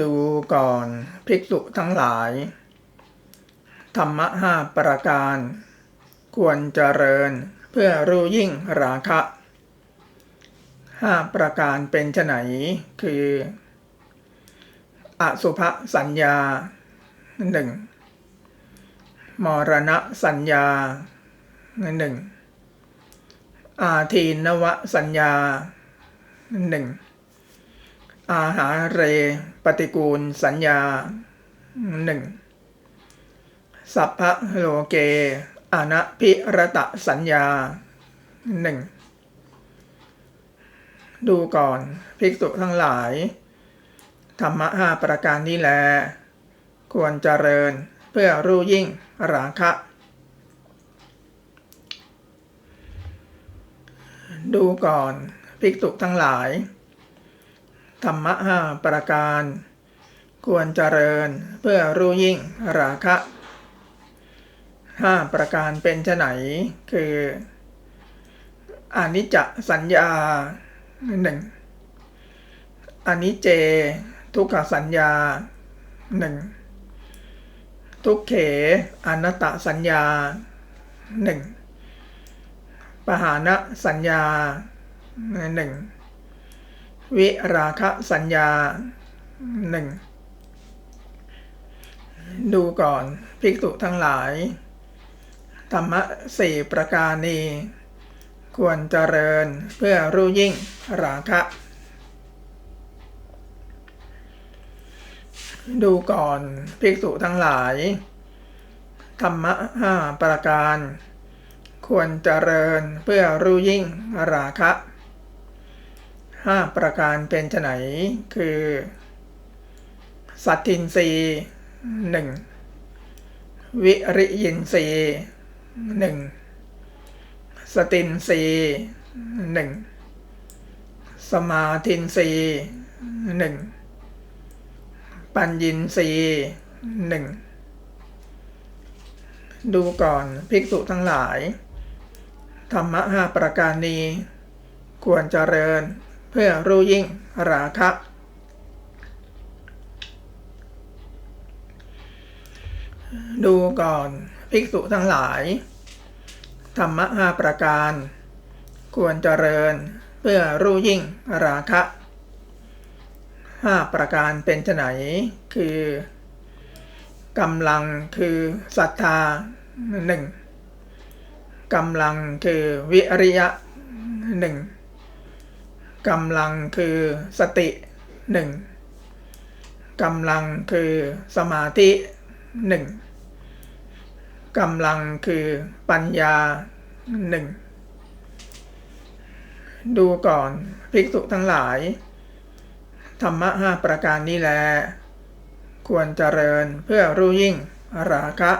ดูก่อนภิกษุทั้งหลาย ธรรมะห้าประการ ควรเจริญเพื่อรู้ยิ่งราคะห้าประการเป็นไนคือ อสุภสัญญาหนึ่งมรณะสัญญาหนึ่งอาทีนวสัญญาหนึ่ง อาหาเร ปฏิกูล สัญญาหนึ่งสัพพะโลเกอนัพิรตะสัญญาหนึ่งดูก่อนภิกษุทั้งหลาย ธรรมะห้าประการนี้แล ควรเจริญเพื่อรู้ยิ่งราคะ ดูก่อนภิกษุทั้งหลาย ธรรมะห้าประการ ควรเจริญเพื่อรู้ยิ่งราคะห้าประการเป็นไฉนคืออนิจจสัญญาหนึ่งอนิเจ ทุกขสัญญาหนึ่งทุกเขอนัตตสัญญาหนึ่งปหานะสัญญาหนึ่ง วิราคะสัญญาหนึ่งดูก่อนภิกษุทั้งหลาย ธรรมะสี่ประการนี้ควรเจริญเพื่อรู้ยิ่งราคะ ดูก่อนภิกษุทั้งหลาย ธรรมะห้าประการ ควรเจริญเพื่อรู้ยิ่งราคะ ห้าประการเป็นไนคือ สัตทินรีหนึ่งวิริยินรีหนึ่งสตินรีหนึ่งสมาธินรีหนึ่งปัญญินรีหนึ่งดูก่อนภิกษุทั้งหลาย ธรรมะห้าประการนี้ ควรเจริญ พื่อรู้ยิ่งราคะ ดูก่อนภิกษุทั้งหลาย ธรรมะห้าประการ ควรเจริญเพื่อรู้ยิ่งราคะห้าประการเป็นไฉนคือกำลังคือศรัทธาหนึ่งกำลังคือวิริยะหนึ่ง กำลังคือสติหนึ่งกำลังคือสมาธิหนึ่งกำลังคือปัญญาหนึ่งดูก่อนภิกษุทั้งหลาย ธรรมะห้าประการนี้แล ควรเจริญเพื่อรู้ยิ่งราคะ